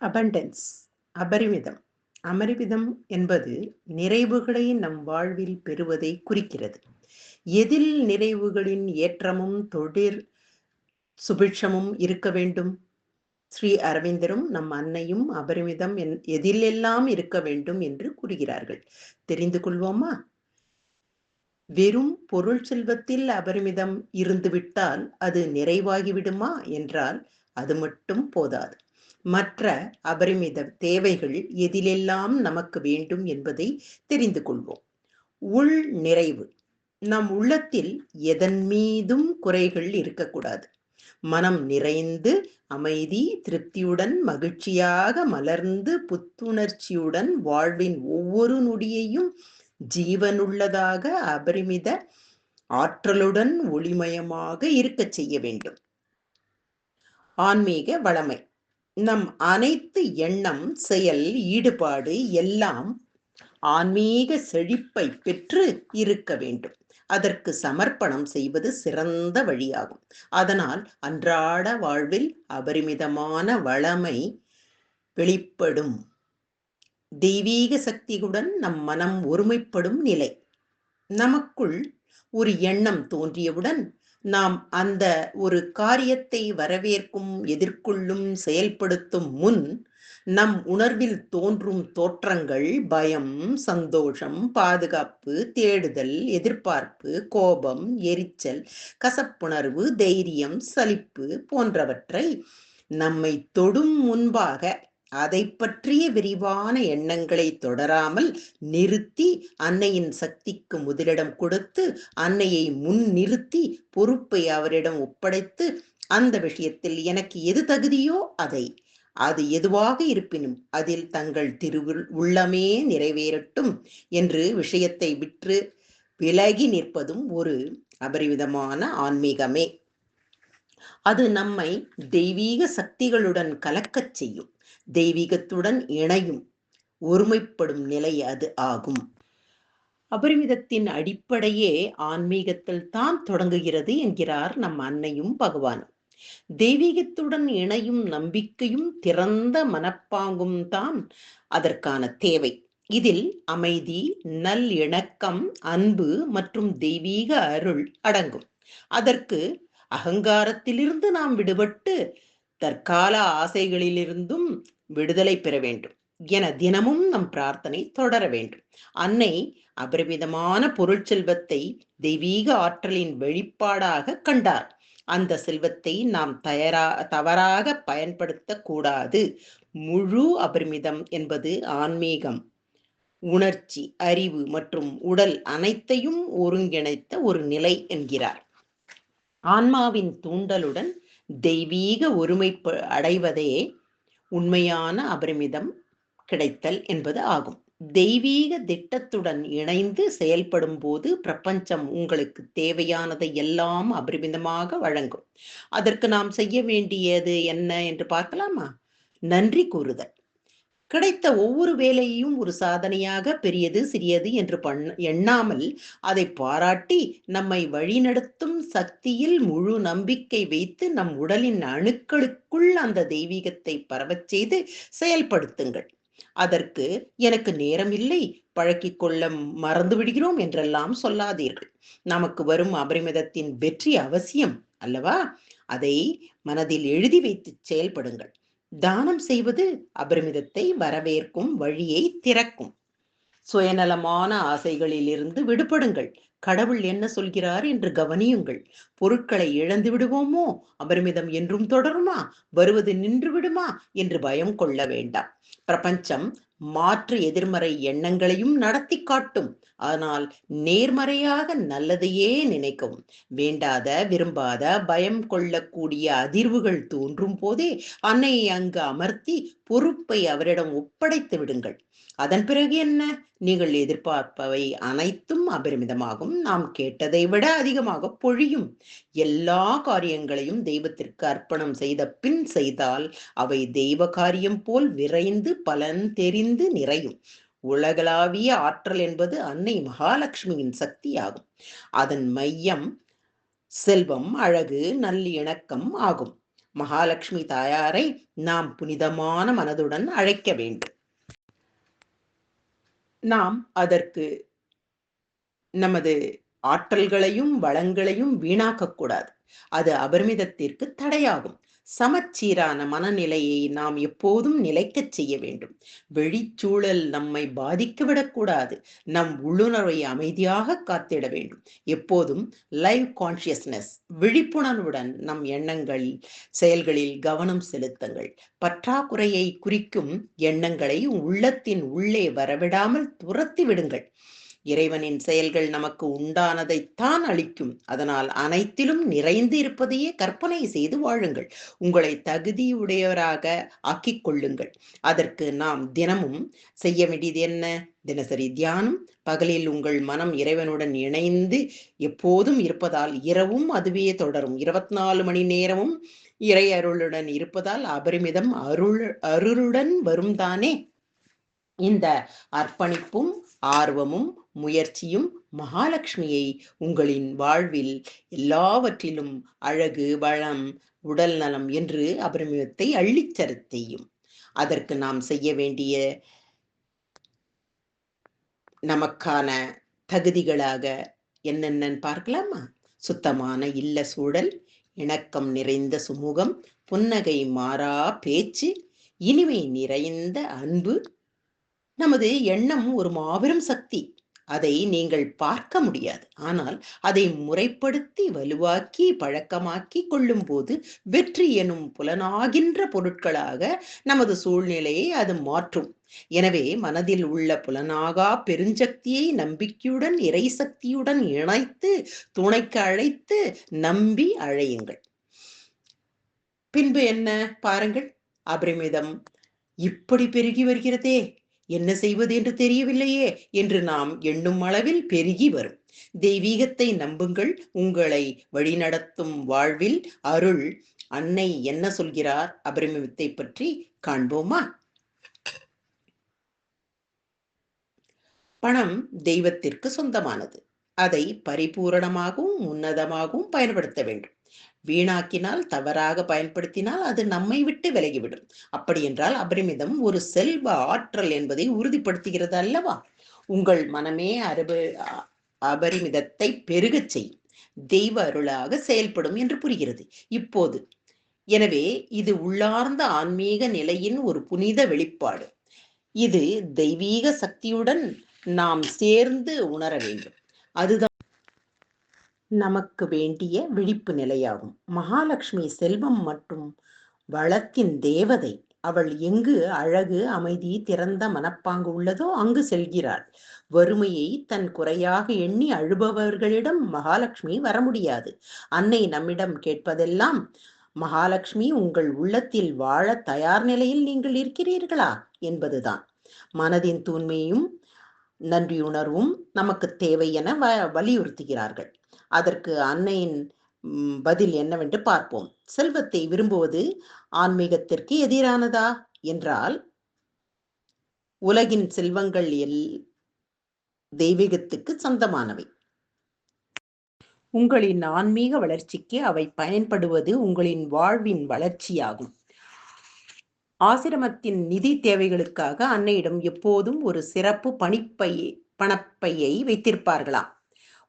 Abundance அபரிமிதம். அமரிமிதம் என்பது நிறைவுகளை நம் வாழ்வில் பெறுவதை குறிக்கிறது. எதில் நிறைவுகளின் ஏற்றமும் தொழிற் சுபிட்சமும் இருக்க வேண்டும்? ஸ்ரீ அரவிந்தரும் நம் அன்னையும் அபரிமிதம் என் எதிலெல்லாம் இருக்க வேண்டும் என்று கூறுகிறார்கள். தெரிந்து கொள்வோமா? வெறும் பொருள் செல்வத்தில் அபரிமிதம் இருந்துவிட்டால் அது நிறைவாகிவிடுமா? என்றால் அது மட்டும் போதாது. மற்ற அபரிமித தேவைகள் எதிலெல்லாம் நமக்கு வேண்டும் என்பதை தெரிந்து கொள்வோம். உள் நிறைவு. நம் உள்ளத்தில் எதன் மீதும் குறைகள் இருக்கக்கூடாது. மனம் நிறைந்து அமைதி திருப்தியுடன் மகிழ்ச்சியாக மலர்ந்து புத்துணர்ச்சியுடன் வாழ்வின் ஒவ்வொரு நொடியையும் ஜீவனுள்ளதாக அபரிமித ஆற்றலுடன் ஒளிமயமாக இருக்கச் செய்ய வேண்டும். ஆன்மீக வளமை. நம் அனைத்து எண்ணம் செயல் ஈடுபாடு எல்லாம் ஆன்மீக செழிப்பை பெற்று இருக்க வேண்டும். அதற்கு சமர்ப்பணம் செய்வது சிறந்த வழியாகும். அதனால் அன்றாட வாழ்வில் அபரிமிதமான வளமை வெளிப்படும். தெய்வீக சக்தியுடன் நம் மனம் ஒருமைப்படும் நிலை. நமக்குள் ஒரு எண்ணம் தோன்றியவுடன் நாம் அந்த ஒரு காரியத்தை வரவேற்கும் எதிர்கொள்ளும் செயல்படுத்தும் முன் நம் உணர்வில் தோன்றும் தோற்றங்கள் பயம் சந்தோஷம் பாதுகாப்பு தேடுதல் எதிர்பார்ப்பு கோபம் எரிச்சல் கசப்புணர்வு தைரியம் சலிப்பு போன்றவற்றை நம்மை தொடும் முன்பாக அதை பற்றிய விரிவான எண்ணங்களை தொடராமல் நிறுத்தி அன்னையின் சக்திக்கு முதலிடம் கொடுத்து அன்னையை முன் நிறுத்தி பொறுப்பை அவரிடம் ஒப்படைத்து அந்த விஷயத்தில் எனக்கு எது தகுதியோ அதை அது எதுவாக இருப்பினும் அதில் தங்கள் திருவுள் உள்ளமே நிறைவேறட்டும் என்று விஷயத்தை விற்று விலகி நிற்பதும் ஒரு அபரிவிதமான ஆன்மீகமே. அது நம்மை தெய்வீக சக்திகளுடன் கலக்கச் செய்யும். தெய்வீகத்துடன் இணையும் ஒருமைப்படும் நிலை அது ஆகும். அபரிமிதத்தின் அடிப்படையே ஆன்மீகத்தில் தான் தொடங்குகிறது என்கிறார் நம் அன்னையும் பகவானும். தெய்வீகத்துடன் இணையும் நம்பிக்கையும் திறந்த மனப்பாங்கும் தான் அதற்கான தேவை. இதில் அமைதி நல் இணக்கம் அன்பு மற்றும் தெய்வீக அருள் அடங்கும். அதற்கு அகங்காரத்திலிருந்து நாம் விடுபட்டு தற்கால ஆசைகளிலிருந்தும் விடுதலை பெற வேண்டும். என தினமும் நம் பிரார்த்தனை தொடர வேண்டும். அன்னை அபரிமிதமான பொருள் செல்வத்தை தெய்வீக ஆற்றலின் வெளிப்பாடாக கண்டார். அந்த செல்வத்தை நாம் தயாரா தவறாக பயன்படுத்த கூடாது. முழு அபரிமிதம் என்பது ஆன்மீகம். உணர்ச்சி அறிவு மற்றும் உடல் அனைத்தையும் ஒருங்கிணைத்த ஒரு நிலை என்கிறார். ஆன்மாவின் தூண்டலுடன் தெய்வீக ஒருமை அடைவதே உண்மையான அபரிமிதம் கிடைத்தல் என்பது ஆகும். தெய்வீக திட்டத்துடன் இணைந்து செயல்படும் போது பிரபஞ்சம் உங்களுக்கு தேவையானதை எல்லாம் அபரிமிதமாக வழங்கும். அதற்கு நாம் செய்ய வேண்டியது என்ன என்று பார்க்கலாமா? நன்றி கூறுதல். கிடைத்த ஒவ்வொரு வேலையையும் ஒரு சாதனையாக பெரியது சிறியது என்று பண் எண்ணாமல் அதை பாராட்டி நம்மை வழிநடத்தும் சக்தியில் முழு நம்பிக்கை வைத்து நம் உடலின் அணுக்களுக்குள் அந்த தெய்வீகத்தை பரவச் செய்து செயல்படுத்துங்கள். அதற்கு எனக்கு நேரமில்லை பழக்கிக் கொள்ள மறந்து விடுகிறோம் என்றெல்லாம் சொல்லாதீர்கள். நமக்கு வரும் அபரிமிதத்தின் வெற்றி அவசியம் அல்லவா? அதை மனதில் எழுதி வைத்து செயல்படுங்கள். தானம் செய்வது அபரிமிதத்தை வரவேற்கும் வழியை திறக்கும். சுயநலமான ஆசைகளிலிருந்து விடுபடுங்கள். கடவுள் என்ன சொல்கிறார் என்று கவனியுங்கள். பொருட்களை இழந்து விடுவோமோ? அபரிமிதம் என்றும் தொடருமா? வருவது நின்று விடுமா? என்று பயம் கொள்ள வேண்டாம். பிரபஞ்சம் மாற்று எதிர்மறை எண்ணங்களையும் நடத்தி காட்டும். ஆனால் நேர்மறையாக நல்லதையே நினைக்கவும். வேண்டாத விரும்பாத பயம் கொள்ளக்கூடிய அதிர்வுகள் தோன்றும் போதே அன்னையை அங்கு அமர்த்தி பொறுப்பை அவரிடம் ஒப்படைத்து விடுங்கள். அதன் பிறகு என்ன? நீங்கள் எதிர்பார்ப்பவை அனைத்தும் அபரிமிதமாகும். நாம் கேட்டதை விட அதிகமாக பொழியும். எல்லா காரியங்களையும் தெய்வத்திற்கு அர்ப்பணம் செய்த பின் செய்தால் அவை தெய்வ காரியம் போல் விரைந்து பலன் தெரிந்து நிறையும். உலகளாவிய ஆற்றல் என்பது அன்னை மகாலட்சுமியின் சக்தியாகும். அதன் மையம் செல்வம் அழகு நல்லிணக்கம் ஆகும். மகாலட்சுமி தாயாரை நாம் புனிதமான மனதுடன் அழைக்க வேண்டும். நாம் அதற்கு நமது ஆற்றல்களையும் வளங்களையும் வீணாக்கக்கூடாது. அது அபரிமிதத்திற்கு தடையாகும். சமச்சீரான மனநிலையை நாம் எப்போதும் நிலைக்கச் செய்ய வேண்டும். வெளிச்சூழல் நம்மை பாதிக்கவிடக்கூடாது நம் உள்ளுணர்வை அமைதியாக காத்திட வேண்டும். எப்போதும் லைவ் கான்சியஸ்னஸ் விழிப்புணர்வுடன் நம் எண்ணங்கள் செயல்களில் கவனம் செலுத்துங்கள். பற்றாக்குறையை குறிக்கும் எண்ணங்களை உள்ளத்தின் உள்ளே வரவிடாமல் துரத்தி விடுங்கள். இறைவனின் செயல்கள் நமக்கு உண்டானதைத்தான் அளிக்கும். அதனால் அனைத்திலும் நிறைந்து இருப்பதையே கற்பனை செய்து வாழுங்கள். உங்களை தகுதியுடையவராக ஆக்கிக் கொள்ளுங்கள். அதற்கு நாம் தினமும் செய்ய வேண்டியது என்ன? தினசரி தியானம். பகலில் உங்கள் மனம் இறைவனுடன் இணைந்து எப்போதும் இருப்பதால் இரவும் அதுவே தொடரும். இருபத்தி நாலு மணி நேரமும் இறை அருளுடன் இருப்பதால் அபரிமிதம் அருள் அருளுடன் வரும் தானே இந்த அர்ப்பணிப்பும் ஆர்வமும் முயற்சியும் மகாலட்சுமியை உங்களின் வாழ்வில் எல்லாவற்றிலும் அழகு வளம் உடல் நலம் என்று அபிரமியத்தை அள்ளிச்சர செய்யும். அதற்கு நாம் செய்ய வேண்டிய நமக்கான தகுதிகளாக என்னென்னு பார்க்கலாமா? சுத்தமான இல்ல சூழல் இணக்கம் நிறைந்த சுமூகம் புன்னகை மாறா பேச்சு இனிமை நிறைந்த அன்பு நமது எண்ணம் ஒரு மாபெரும் சக்தி. அதை நீங்கள் பார்க்க முடியாது. ஆனால் அதை முறைப்படுத்தி வலுவாக்கி பழக்கமாக்கி கொள்ளும் போது வெற்றி எனும் புலனாகின்ற பொருட்களாக நமது சூழ்நிலையை அது மாற்றும். எனவே மனதில் உள்ள புலனாகா பெருஞ்சக்தியை நம்பிக்கையுடன் இறை சக்தியுடன் இணைத்து துணைக்கு அழைத்து நம்பி அழையுங்கள். பின்பு என்ன? பாருங்கள். அபரிமிதம் இப்படி பெருகி வருகிறதே. என்ன செய்வது என்று தெரியவில்லையே என்று நாம் எண்ணும் அளவில் பெருகி வரும். தெய்வீகத்தை நம்புங்கள் உங்களை வழிநடத்தும் வாழ்வில் அருள். அன்னை என்ன சொல்கிறார் அபரிமித்தை பற்றி காண்போமா? பணம் தெய்வத்திற்கு சொந்தமானது. அதை பரிபூரணமாகவும் உன்னதமாகவும் பயன்படுத்த வேண்டும். வீணாக்கினால் தவறாக பயன்படுத்தினால் அது நம்மை விட்டு விலகிவிடும். அப்படி என்றால் அபரிமிதம் ஒரு செல்வ ஆற்றல் என்பதை உறுதிப்படுத்துகிறது அல்லவா? உங்கள் மனமே அருப அபரிமிதத்தை பெருகச் செய்யும். தெய்வ அருளாக செயல்படும் என்று புரிகிறது. இப்போது எனவே இது உள்ளார்ந்த ஆன்மீக நிலையின் ஒரு புனித வெளிப்பாடு. இது தெய்வீக சக்தியுடன் நாம் சேர்ந்து உணர வேண்டும். அதுதான் நமக்கு வேண்டிய விழிப்பு நிலையாகும். மகாலட்சுமி செல்வம் மற்றும் வளத்தின் தேவதை. அவள் எங்கு அழகு அமைதி திறந்த மனப்பாங்கு உள்ளதோ அங்கு செல்கிறாள். வறுமையை தன் குறையாக எண்ணி அழுபவர்களிடம் மகாலட்சுமி வர முடியாது. அன்னை நம்மிடம் கேட்பதெல்லாம் மகாலட்சுமி உங்கள் உள்ளத்தில் வாழ தயார் நிலையில் நீங்கள் இருக்கிறீர்களா? என்பதுதான். மனதின் தூய்மையும் நன்றியுணர்வும் நமக்கு தேவை என வ வலியுறுத்துகிறார்கள். அதற்கு அன்னையின் பதில் என்னவென்று பார்ப்போம். செல்வத்தை விரும்புவது ஆன்மீகத்திற்கு எதிரானதா? என்றால் உலகின் செல்வங்கள் எல் தெய்வீகத்துக்கு சொந்தமானவை. உங்களின் ஆன்மீக வளர்ச்சிக்கு அவை பயன்படுவது உங்களின் வாழ்வின் வளர்ச்சியாகும். ஆசிரமத்தின் நிதி தேவைகளுக்காக அன்னையிடம் எப்போதும் ஒரு சிறப்பு பணிப்பை பணப்பையை வைத்திருப்பார்களாம்.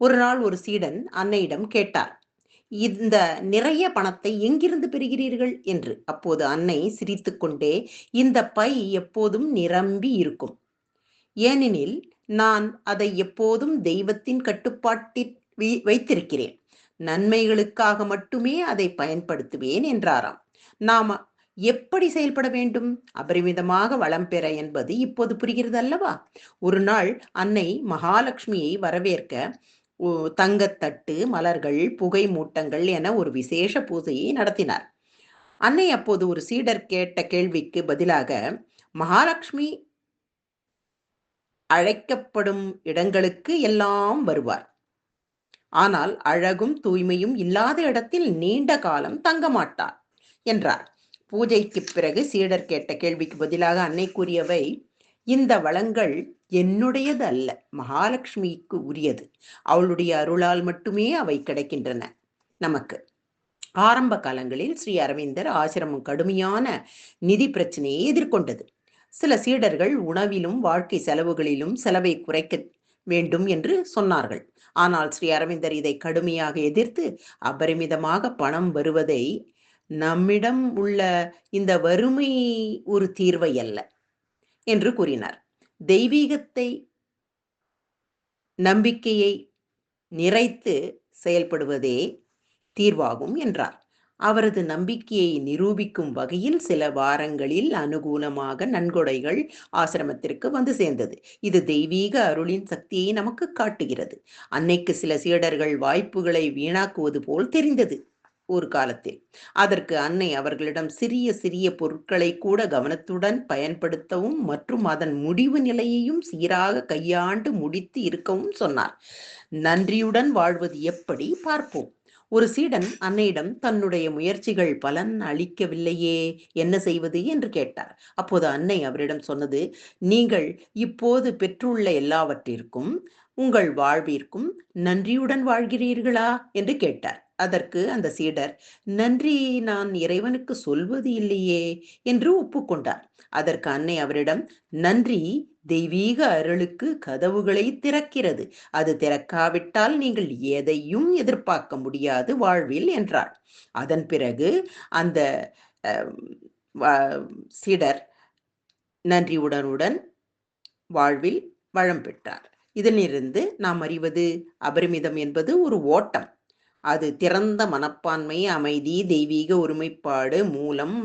ஒரு நாள் ஒரு சீடன் அன்னையிடம் கேட்டார் இந்த நிறைய பணத்தை எங்கிருந்து பெறுகிறீர்கள்? என்று. அப்போது அன்னை சிரித்துக்கொண்டே இந்த பை எப்போதும் நிரம்பி இருக்கும். ஏனெனில் நான் அதை எப்போதும் தெய்வத்தின் கட்டுப்பாட்டில் வைத்திருக்கிறேன். நன்மைகளுக்காக மட்டுமே அதை பயன்படுத்துவேன் என்றாராம். நாம எப்படி செயல்பட வேண்டும்? அபரிமிதமாக வளம் பெற என்பது இப்போது புரிகிறது அல்லவா ஒரு நாள் அன்னை மகாலட்சுமியை வரவேற்க தங்கத்தட்டு மலர்கள் புகை மூட்டங்கள் என ஒரு விசேஷ பூஜையை நடத்தினார். அன்னை அப்போது ஒரு சீடர் கேட்ட கேள்விக்கு பதிலாக மகாலட்சுமி அழைக்கப்படும் இடங்களுக்கு எல்லாம் வருவார். ஆனால் அழகும் தூய்மையும் இல்லாத இடத்தில் நீண்ட காலம் தங்க மாட்டார் என்றார். பூஜைக்கு பிறகு சீடர் கேட்ட கேள்விக்கு பதிலாக அன்னை கூறியவை இந்த வளங்கள் என்னுடையது அல்ல மகாலட்சுமிக்கு உரியது. அவளுடைய அருளால் மட்டுமே அவை கிடைக்கின்றன. நமக்கு ஆரம்ப காலங்களில் ஸ்ரீ அரவிந்தர் ஆசிரமம் கடுமையான நிதி பிரச்சனையை எதிர்கொண்டது. சில சீடர்கள் உணவிலும் வாழ்க்கை செலவுகளிலும் செலவை குறைக்க வேண்டும் என்று சொன்னார்கள். ஆனால் ஸ்ரீ அரவிந்தர் இதை கடுமையாக எதிர்த்து அபரிமிதமாக பணம் வருவதை நம்மிடம் உள்ள இந்த வறுமை ஒரு தீர்வை அல்ல. என்று கூறினார். தெய்வீகத்தை நம்பிக்கையை நிறைத்து செயல்படுவதே தீர்வாகும் என்றார். அவரது நம்பிக்கையை நிரூபிக்கும் வகையில் சில வாரங்களில் அனுகூலமாக நன்கொடைகள் ஆசிரமத்திற்கு வந்து சேர்ந்தது. இது தெய்வீக அருளின் சக்தியை நமக்கு காட்டுகிறது. அன்னைக்கு சில சீடர்கள் வாய்ப்புகளை வீணாக்குவது போல் தெரிந்தது. ஒரு காலத்தில். அதற்கு அன்னை அவர்களிடம் சிறிய சிறிய பொருட்களை கூட கவனத்துடன் பயன்படுத்தவும் மற்றும் அதன் முடிவு நிலையையும் சீராக கையாண்டு முடித்து இருக்கவும் சொன்னார். நன்றியுடன் வாழ்வது எப்படி பார்ப்போம். ஒரு சீடன் அன்னையிடம் தன்னுடைய முயற்சிகள் பலன் அளிக்கவில்லையே என்ன செய்வது என்று கேட்டார். அப்போது அன்னை அவரிடம் சொன்னது நீங்கள் இப்போது பெற்றுள்ள எல்லாவற்றிற்கும் உங்கள் வாழ்விற்கும் நன்றியுடன் வாழ்கிறீர்களா? என்று கேட்டார். அதற்கு அந்த சீடர் நன்றி நான் இறைவனுக்கு சொல்வது இல்லையே என்று ஒப்புக்கொண்டார். அதற்கு அன்னை அவரிடம் நன்றி தெய்வீக அருளுக்கு கதவுகளை திறக்கிறது. அது திறக்காவிட்டால் நீங்கள் எதையும் எதிர்பார்க்க முடியாது வாழ்வில் என்றார். அதன் பிறகு அந்த சீடர் நன்றியுடனுடன் வாழ்வில் வளம் பெற்றார். இதனிலிருந்து நாம் அறிவது அபரிமிதம் என்பது ஒரு ஓட்டம். அது திறந்த மனப்பான்மை அமைதி தெய்வீக ஒருமைப்பாடு மூலம்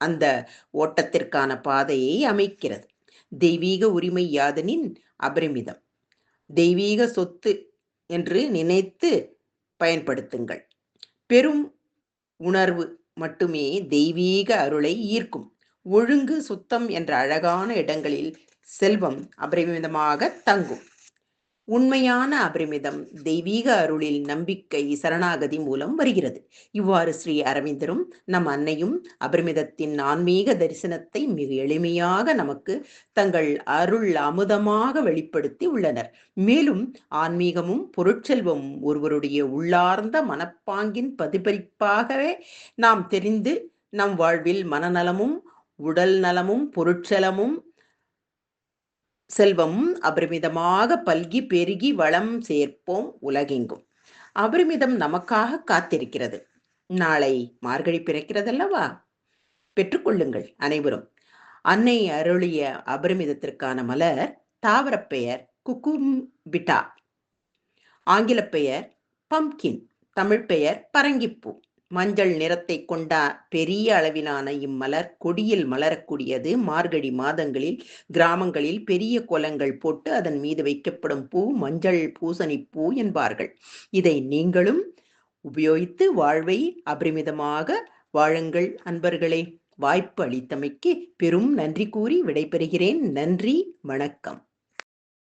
அந்த ஓட்டத்திற்கான பாதையை அமைக்கிறது. தெய்வீக உரிமை யாதனின் அபரிமிதம். தெய்வீக சொத்து என்று நினைத்து பயன்படுத்துங்கள். பெரும் உணர்வு மட்டுமே தெய்வீக அருளை ஈர்க்கும். ஒழுங்கு சுத்தம் என்ற அழகான இடங்களில் செல்வம் அபரிமிதமாக தங்கும். உண்மையான அபரிமிதம் தெய்வீக அருளில் நம்பிக்கை சரணாகதி மூலம் வருகிறது. இவ்வாறு ஸ்ரீ அரவிந்தரும் நம் அன்னையும் அபரிமிதத்தின் ஆன்மீக தரிசனத்தை மிக எளிமையாக நமக்கு தங்கள் அருள் அமுதமாக வெளிப்படுத்தி உள்ளனர். மேலும் ஆன்மீகமும் பொருட்செல்வமும் ஒருவருடைய உள்ளார்ந்த மனப்பாங்கின் பதிபரிப்பாகவே நாம் தெரிந்து நம் வாழ்வில் மனநலமும் உடல் நலமும் பொருட்சலமும் செல்வம் அபரிமிதமாக பல்கி பெருகி வளம் சேர்ப்போம் உலகெங்கும். அபரிமிதம் நமக்காக காத்திருக்கிறது. நாளை மார்கழி பிறக்கிறதல்லவா? பெற்றுக்கொள்ளுங்கள் அனைவரும். அன்னை அருளிய அபரிமிதத்திற்கான மலர் தாவர பெயர் குக்கும்பிட்டா. ஆங்கில பெயர் பம்கின் தமிழ் பெயர் பரங்கிப்பூ. மஞ்சள் நிறத்தை கொண்ட பெரிய அளவிலான இம்மலர் கொடியில் மலரக்கூடியது. மார்கழி மாதங்களில் கிராமங்களில் பெரிய கோலங்கள் போட்டு அதன் மீது வைக்கப்படும் பூ மஞ்சள் பூசணி பூ என்பார்கள். இதை நீங்களும் உபயோகித்து வாழ்வை அபரிமிதமாக வாழுங்கள் அன்பர்களே. வாய்ப்பு அளித்தமைக்கு பெரும் நன்றி கூறி விடைபெறுகிறேன். நன்றி வணக்கம்.